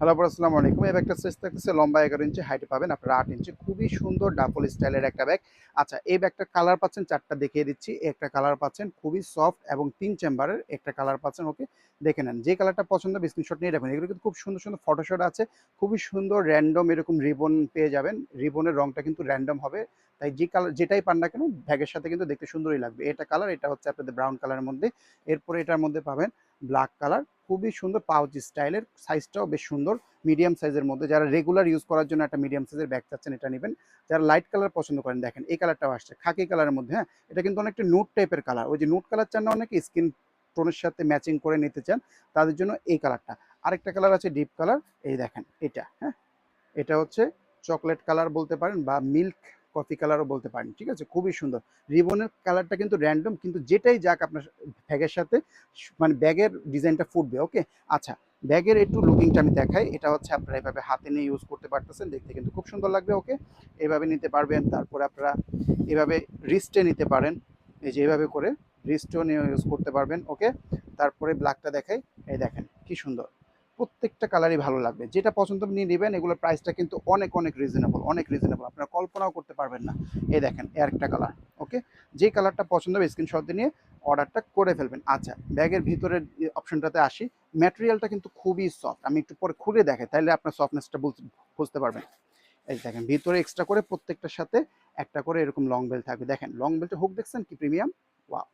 Hello আসসালামু আলাইকুম এই ব্যাগটা সাইজ থাকতেছে লম্বা এগারো ইঞ্চি হাইটে পাবেন আপনারা আট ইঞ্চি খুবই সুন্দর ডাফল স্টাইলের একটা ব্যাগ। আচ্ছা এই ব্যাগটার কালার পাচ্ছেন চারটা দেখিয়ে দিচ্ছি। একটা কালার পাচ্ছেন খুবই সফট এবং তিন চেম্বারের একটা কালার পাচ্ছেন ওকে দেখে নেন। যে কালারটা পছন্দ স্ক্রিনশট নিয়ে রাখবেন। এগুলো কিন্তু খুব সুন্দর সুন্দর ফটোশট আছে। খুবই সুন্দর র্যান্ডম এরকম রিবন পেয়ে যাবেন। রিবনের রংটা কিন্তু র্যান্ডম হবে। তাই যে কালার যেটাই পান না কেন, ব্যাগের সাথে কিন্তু দেখতে সুন্দরই লাগবে। এটা কালার এটা হচ্ছে আপনাদের ব্রাউন কালারের মধ্যে। এরপরে এটার মধ্যে পাবেন ব্ল্যাক কালার খুবই সুন্দর পাউচ স্টাইলের সাইজটাও বেশ সুন্দর মিডিয়াম সাইজের মধ্যে। যারা রেগুলার ইউজ করার জন্য একটা মিডিয়াম সাইজের ব্যাগ চাচ্ছেন, এটা নেবেন। যারা লাইট কালার পছন্দ করেন, দেখেন, এই কালারটাও আসছে খাকি কালারের মধ্যে হ্যাঁ? এটা কিন্তু অনেকটা নুট টাইপের কালার ওই যে নুট কালার চান না, অনেকে স্কিন টোনের সাথে ম্যাচিং করে নিতে চান, তাদের জন্য এই কালারটা আরেকটা কালার আছে ডিপ কালার এই দেখেন, এটা হ্যাঁ? এটা হচ্ছে চকলেট কালার বলতে পারেন বা মিল্ক কফি কালারও বলতে পারেন, ঠিক আছে? খুবই সুন্দর। রিবনের কালারটা কিন্তু র্যান্ডম কিন্তু যেটাই যাক আপনার ব্যাগের সাথে মানে ব্যাগের ডিজাইনটা ফুটবে ওকে আচ্ছা ব্যাগের একটু লুকিংটা আমি দেখাই। এটা হচ্ছে আপনারা এভাবে হাতে নিয়ে ইউজ করতে পারতেছেন, দেখতে কিন্তু খুব সুন্দর লাগবে ওকে এভাবে নিতে পারবেন, তারপরে আপনারা এভাবে রিস্টে নিতে পারেন। এই যে এভাবে করে রিস্টও নিয়ে ইউজ করতে পারবেন ওকে তারপরে ব্ল্যাকটা দেখাই। এই দেখেন, কি সুন্দর। প্রত্যেকটা কালারই ভালো লাগবে। যেটা পছন্দ নিয়ে নেবেন, এগুলোর প্রাইসটা কিন্তু অনেক অনেক রিজনেবল অনেক রিজনেবল আপনারা কল্পনাও করতে পারবেন না। এই দেখেন এর একটা কালার ওকে যে কালারটা পছন্দ হবে স্ক্রিনশট নিয়ে অর্ডারটা করে ফেলবেন। আচ্ছা ব্যাগের ভিতরের অপশনটাতে আসি। ম্যাটেরিয়ালটা কিন্তু খুবই সফট আমি একটু পরে খুলে দেখাই তাহলে আপনার সফটনেসটা বুঝতে পারবেন। এই দেখেন, ভিতরে এক্সট্রা করে প্রত্যেকটার সাথে একটা করে এরকম লং বেল থাকবে। দেখেন লং বেলটা হুক দেখছেন কি? প্রিমিয়াম ওয়াও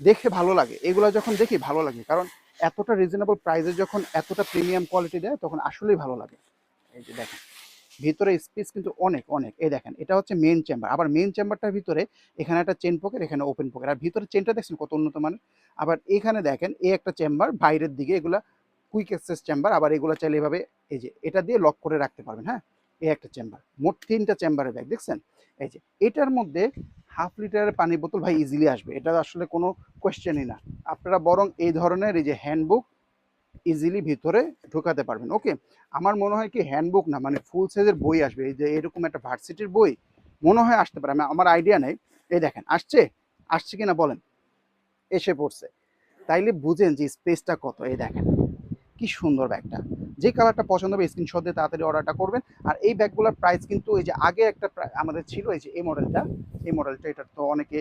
দেখে ভালো লাগে। এগুলো যখন দেখি, ভালো লাগে। কারণ এতটা রিজনেবল প্রাইসে যখন এতটা প্রিমিয়াম কোয়ালিটি দেয়, তখন আসলেই ভালো লাগে। এই যে দেখেন, ভিতরে স্পেস কিন্তু অনেক অনেক। এই দেখেন, এটা হচ্ছে মেন চেম্বার আবার মেন চেম্বারটার ভিতরে এখানে একটা চেন পকেট এখানে ওপেন পকেট আর ভিতরে চেনটা দেখছেন কত উন্নত মানের? আবার এখানে দেখেন, এই একটা চেম্বার বাইরের দিকে এগুলা কুইক অ্যাক্সেস চেম্বার আবার এগুলো চাইলে এভাবে এই যে এটা দিয়ে লক করে রাখতে পারবেন হ্যাঁ? এই একটা চেম্বার মোট তিনটা চেম্বারের ব্যাগ দেখছেন? এই যে এটার মধ্যে হাফ লিটারের পানি বোতল ভাই ইজিলি আসবে। এটা আসলে কোনো কোয়েশ্চেনই না। আপনারা বরং এই ধরনের এই যে হ্যান্ডবুক ইজিলি ভিতরে ঢোকাতে পারবেন। ওকে আমার মনে হয় কি হ্যান্ডবুক না মানে ফুল সাইজের বই আসবে। এই যে এরকম একটা ভার্সিটির বই মনে হয় আসতে পারে। আমার আইডিয়া নেই। এই দেখেন, আসছে? আসছে কি না বলেন? এসে পড়ছে। তাইলে বুঝেন যে স্পেসটা কত। এই দেখেন, কি সুন্দর ব্যাগটা। যে কালারটা পছন্দ হবে স্ক্রিনশট দিয়ে তাড়াতাড়ি অর্ডারটা করবেন। আর এই ব্যাগগুলোর প্রাইস কিন্তু এই যে আগে একটা আমাদের ছিল এই যে এই মডেলটা এই মডেলটা এটা তো অনেকে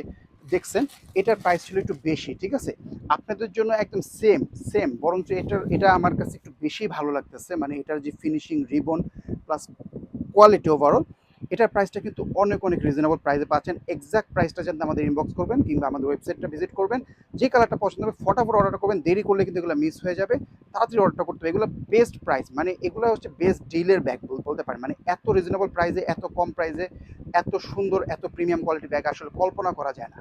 দেখছেন, এটার প্রাইস ছিল একটু বেশি, ঠিক আছে? আপনাদের জন্য একদম সেম সেম বরঞ্চ এটার, এটা আমার কাছে একটু বেশি ভালো লাগতেছে মানে এটার যে finishing ribbon plus quality overall এটার প্রাইসটা কিন্তু অনেক অনেক রিজনেবল প্রাইসে পাচ্ছেন। এক্সাক্ট প্রাইসটা জানতে আমাদের ইনবক্স করবেন কিংবা আমাদের ওয়েবসাইটটা ভিজিট করবেন। যে কালারটা পছন্দ হবে, ফটাফট অর্ডার করবেন। দেরি করলে কিন্তু এগুলো মিস হয়ে যাবে। তাড়াতাড়ি অর্ডারটা করতে হবে। এগুলো বেস্ট প্রাইস মানে এগুলো হচ্ছে বেস্ট ডিলের ব্যাগ বলতে পারেন। মানে এত রিজনেবল প্রাইসে এত কম প্রাইসে এত সুন্দর, এত প্রিমিয়াম কোয়ালিটি ব্যাগ আসলে কল্পনা করা যায় না।